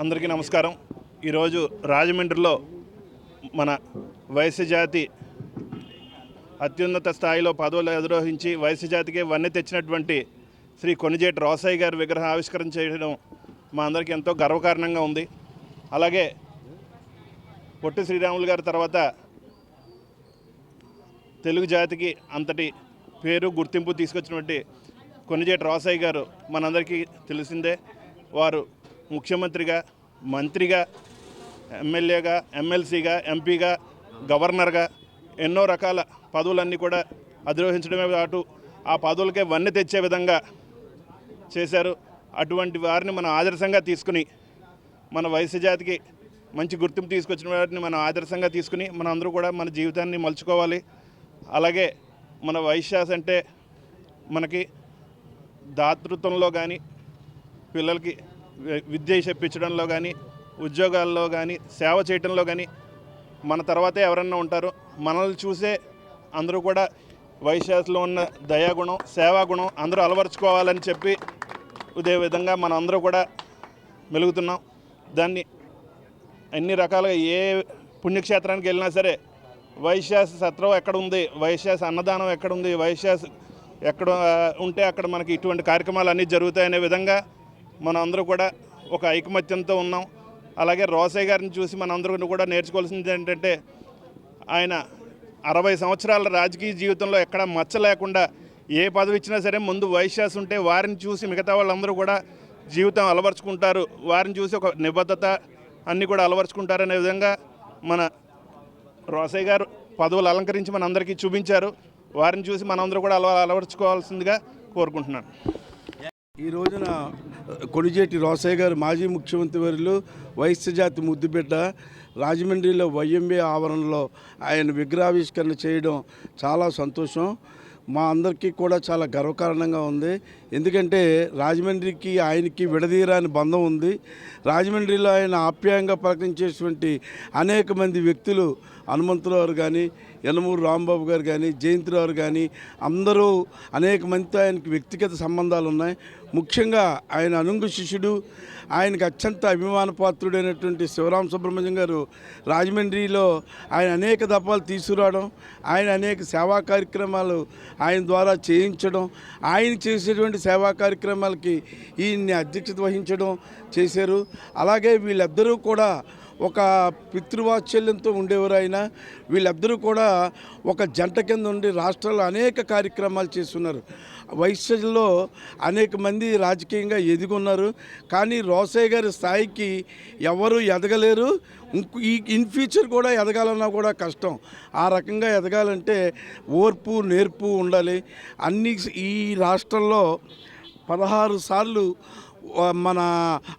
అందరికీ నమస్కారం. ఈరోజు రాజమండ్రిలో మన వైశ్య జాతి అత్యున్నత స్థాయిలో పదవులు అధిరోహించి వైశ్య జాతికి వన్నె తెచ్చినటువంటి శ్రీ కొనిజేటి రోసయ్య గారి విగ్రహ ఆవిష్కరణ చేయడం మా అందరికీ ఎంతో గర్వకారణంగా ఉంది. అలాగే పొట్టి శ్రీరాములు గారి తర్వాత తెలుగు జాతికి అంతటి పేరు గుర్తింపు తీసుకొచ్చినటువంటి కొనిజేటి రోసయ్య గారు మనందరికీ తెలిసిందే. వారు ముఖ్యమంత్రిగా మంత్రిగా ఎమ్మెల్యేగా ఎమ్మెల్సీగా ఎంపీగా గవర్నర్గా ఎన్నో రకాల పదవులన్నీ కూడా అధిరోహించడమే కాటు ఆ పదవులకే వన్నె తెచ్చే విధంగా చేశారు. అటువంటి వారిని మనం ఆదర్శంగా తీసుకుని మన వయసు జాతికి మంచి గుర్తింపు తీసుకొచ్చిన వారిని మనం ఆదర్శంగా తీసుకుని మన అందరూ కూడా మన జీవితాన్ని మలుచుకోవాలి. అలాగే మన వైశ్యాస్ అంటే మనకి దాతృత్వంలో కానీ పిల్లలకి విద్య చెప్పించడంలో కానీ ఉద్యోగాల్లో కానీ సేవ చేయడంలో కానీ మన తర్వాతే ఎవరన్నా ఉంటారు మనల్ని చూసే అందరూ కూడా వైశ్యాస్లో ఉన్న దయాగుణం సేవాగుణం అందరూ అలవరుచుకోవాలని చెప్పి ఇదే విధంగా మనం అందరూ కూడా మెలుగుతున్నాం. దాన్ని అన్ని రకాలుగా ఏ పుణ్యక్షేత్రానికి వెళ్ళినా సరే వైశ్యాస సత్రం ఎక్కడ ఉంది వైశ్యాస అన్నదానం ఎక్కడ ఉంది వైశ్యాస ఎక్కడ ఉంటే అక్కడ మనకి ఇటువంటి కార్యక్రమాలు అన్నీ జరుగుతాయనే విధంగా మనం అందరూ కూడా ఒక ఐకమత్యంతో ఉన్నాం. అలాగే రోసయ్య గారిని చూసి మనందరూ కూడా నేర్చుకోవాల్సింది ఏంటంటే ఆయన అరవై సంవత్సరాల రాజకీయ జీవితంలో ఎక్కడ మచ్చ లేకుండా ఏ పదవి ఇచ్చినా సరే ముందు వైశ్యాస్ ఉంటే వారిని చూసి మిగతా వాళ్ళందరూ కూడా జీవితం అలవరుచుకుంటారు. వారిని చూసి ఒక నిబద్ధత అన్నీ కూడా అలవరుచుకుంటారనే విధంగా మన రోసయ్య గారు పదవులు అలంకరించి మన అందరికీ చూపించారు. వారిని చూసి మనందరూ కూడా అలవ అలవరుచుకోవాల్సిందిగా కోరుకుంటున్నాను. ఈ రోజున కొడిజేటి రోసయ్య గారు మాజీ ముఖ్యమంత్రి వర్యులు వైశ్య జాతి ముద్దుబిడ్డ రాజమండ్రిలో వైఎంఏ ఆవరణలో ఆయన విగ్రహావిష్కరణ చేయడం చాలా సంతోషం. మా అందరికీ కూడా చాలా గర్వకారణంగా ఉంది. ఎందుకంటే రాజమండ్రికి ఆయనకి విడదీరాని బంధం ఉంది. రాజమండ్రిలో ఆయన ఆప్యాయంగా ప్రకటించేటువంటి అనేక మంది వ్యక్తులు హనుమంతరావు కానీ యనమూరు రాంబాబు గారు కానీ జయంతిరావు కానీ అందరూ అనేక మందితో ఆయనకి వ్యక్తిగత సంబంధాలు ఉన్నాయి. ముఖ్యంగా ఆయన అనుంగు శిష్యుడు ఆయనకు అత్యంత అభిమాన పాత్రుడైనటువంటి శివరామ సుబ్రహ్మణ్యం గారు రాజమండ్రిలో ఆయన అనేక దఫాలు తీసుకురావడం ఆయన అనేక సేవా కార్యక్రమాలు ఆయన ద్వారా చేయించడం ఆయన చేసేటువంటి సేవా కార్యక్రమాలకి ఈయన్ని అధ్యక్షత వహించడం చేశారు. అలాగే వీళ్ళిద్దరూ కూడా ఒక పితృవాత్సల్యంతో ఉండేవారు ఆయన వీళ్ళిద్దరూ కూడా ఒక జంట కింద ఉండి రాష్ట్రాల్లో అనేక కార్యక్రమాలు చేస్తున్నారు. వైశ్యంలో అనేక మంది రాజకీయంగా ఎదిగున్నారు. కానీ రోసయ్య గారి స్థాయికి ఎవరు ఎదగలేరు. ఈ ఇన్ ఫ్యూచర్ కూడా ఎదగాలన్నా కూడా కష్టం. ఆ రకంగా ఎదగాలంటే ఓర్పు నేర్పు ఉండాలి. అన్ని ఈ రాష్ట్రంలో పదహారు సార్లు మన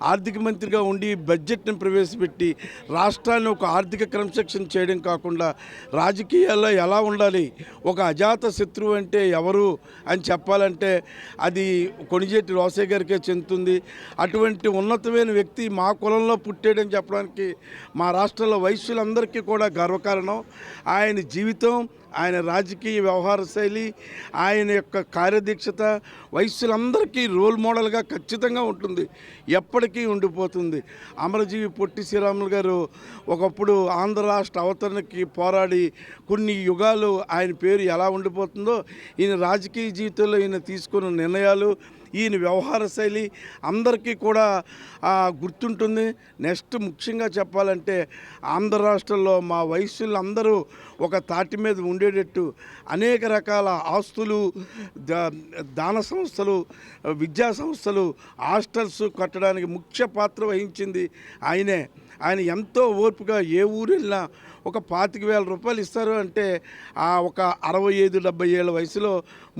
ఆర్థిక మంత్రిగా ఉండి బడ్జెట్ని ప్రవేశపెట్టి రాష్ట్రాన్ని ఒక ఆర్థిక క్రమశిక్షణ చేయడం కాకుండా రాజకీయాల్లో ఎలా ఉండాలి ఒక అజాత శత్రువు అంటే ఎవరు అని చెప్పాలంటే అది కొణిజేటి రోసే గారికే చెందుతుంది. అటువంటి ఉన్నతమైన వ్యక్తి మా కులంలో పుట్టాడని చెప్పడానికి మా రాష్ట్రంలో వైశ్యులందరికీ కూడా గర్వకారణం. ఆయన జీవితం ఆయన రాజకీయ వ్యవహార శైలి ఆయన యొక్క కార్యదీక్షత వయస్సులందరికీ రోల్ మోడల్గా ఖచ్చితంగా ఉంటుంది. ఎప్పటికీ ఉండిపోతుంది. అమరజీవి పొట్టి శ్రీరాములు గారు ఒకప్పుడు ఆంధ్ర రాష్ట్ర అవతరణకి పోరాడి కొన్ని యుగాలు ఆయన పేరు ఎలా ఉండిపోతుందో ఈయన రాజకీయ జీవితంలో ఈయన తీసుకున్న నిర్ణయాలు ఈయన వ్యవహార శైలి అందరికీ కూడా గుర్తుంటుంది. నెక్స్ట్ ముఖ్యంగా చెప్పాలంటే ఆంధ్ర రాష్ట్రంలో మా వయస్సులందరూ ఒక తాటి మీద ఉండేటట్టు అనేక రకాల ఆస్తులు దాన సంస్థలు విద్యా సంస్థలు హాస్టల్స్ కట్టడానికి ముఖ్య పాత్ర వహించింది ఆయనే. ఆయన ఎంతో ఓర్పుగా ఏ ఊరు వెళ్ళినా ఒక పాతిక వేల రూపాయలు ఇస్తారు అంటే ఆ ఒక అరవై ఐదు డెబ్బై ఏళ్ళ వయసులో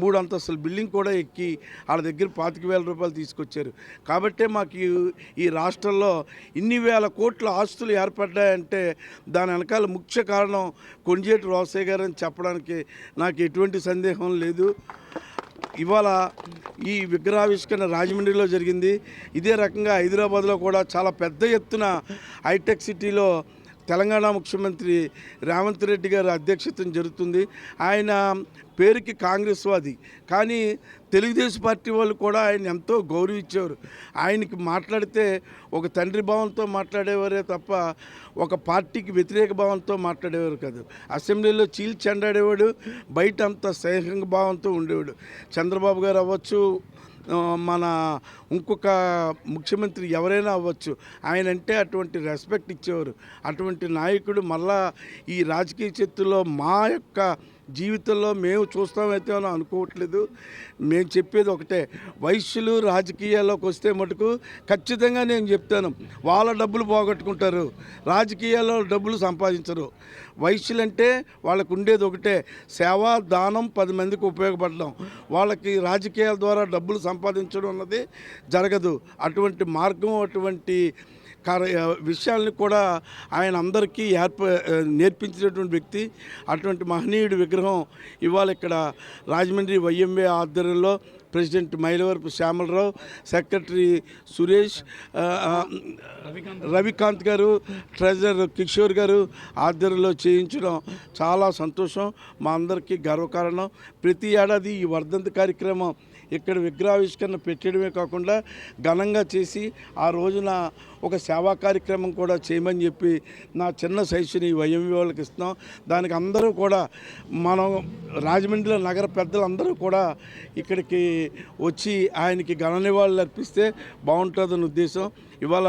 మూడు అంతస్తుల బిల్డింగ్ కూడా ఎక్కి వాళ్ళ దగ్గర పాతిక వేల రూపాయలు తీసుకొచ్చారు. కాబట్టే మాకు ఈ- రాష్ట్రంలో ఇన్ని వేల కోట్ల ఆస్తులు ఏర్పడ్డాయంటే దాని వెనకాల ముఖ్య కారణం కొంజేటి రోసయ్య గారు అని చెప్పడానికి నాకు ఎటువంటి సందేహం లేదు. ఇవాళ ఈ విగ్రహావిష్కరణ రాజమండ్రిలో జరిగింది. ఇదే రకంగా హైదరాబాద్లో కూడా చాలా పెద్ద ఎత్తున హైటెక్ సిటీలో తెలంగాణ ముఖ్యమంత్రి రేవంత్ రెడ్డి గారి అధ్యక్షతన జరుగుతుంది. ఆయన పేరుకి కాంగ్రెస్ వాది. కానీ తెలుగుదేశం పార్టీ వాళ్ళు కూడా ఆయన ఎంతో గౌరవించేవారు. ఆయనకి మాట్లాడితే ఒక తండ్రి భావంతో మాట్లాడేవారే తప్ప ఒక పార్టీకి వ్యతిరేక భావంతో మాట్లాడేవారు కాదు. అసెంబ్లీలో చీల్చి చెండాడేవాడు బయట అంత స్నేహంగా భావంతో ఉండేవాడు. చంద్రబాబు గారు అవ్వచ్చు మన ఇంకొక ముఖ్యమంత్రి ఎవరైనా అవ్వచ్చు ఆయన అంటే అటువంటి రెస్పెక్ట్ ఇచ్చేవారు. అటువంటి నాయకుడు మళ్ళా ఈ రాజకీయ చేతుల్లో మా యొక్క జీవితంలో మేము చూస్తామైతే అని అనుకోవట్లేదు. మేము చెప్పేది ఒకటే వైశ్యులు రాజకీయాల్లోకి వస్తే మటుకు ఖచ్చితంగా నేను చెప్తాను వాళ్ళ డబ్బులు పోగొట్టుకుంటారు రాజకీయాల్లో డబ్బులు సంపాదించరు. వైశ్యులంటే వాళ్ళకు ఉండేది ఒకటే సేవా దానం పది మందికి ఉపయోగపడడం. వాళ్ళకి రాజకీయాల ద్వారా డబ్బులు సంపాదించడం అన్నది జరగదు. అటువంటి మార్గం అటువంటి విషయాల్ని కూడా ఆయన అందరికీ ఏర్ప నేర్పించినటువంటి వ్యక్తి అటువంటి మహనీయుడి విగ్రహం ఇవాళ ఇక్కడ రాజమండ్రి వైఎంఏ ఆధ్వర్యంలో ప్రెసిడెంట్ మైలవరపు శ్యామలరావు సెక్రటరీ సురేష్ రవికాంత్ గారు ట్రెజరర్ కిషోర్ గారు ఆధ్వర్యంలో చేయించడం చాలా సంతోషం. మా అందరికీ గర్వకారణం. ప్రతి ఏడాది ఈ వర్ధంతి కార్యక్రమం ఇక్కడ విగ్రహావిష్కరణ పెట్టడమే కాకుండా ఘనంగా చేసి ఆ రోజున ఒక సేవా కార్యక్రమం కూడా చేయమని చెప్పి నా చిన్న సైజుని వైఎంవి వాళ్ళకి ఇస్తున్నాం. దానికి అందరూ కూడా మనం రాజమండ్రిలో నగర పెద్దలందరూ కూడా ఇక్కడికి వచ్చి ఆయనకి ఘన నివాళులు అర్పిస్తే బాగుంటుందన్న ఉద్దేశం. ఇవాళ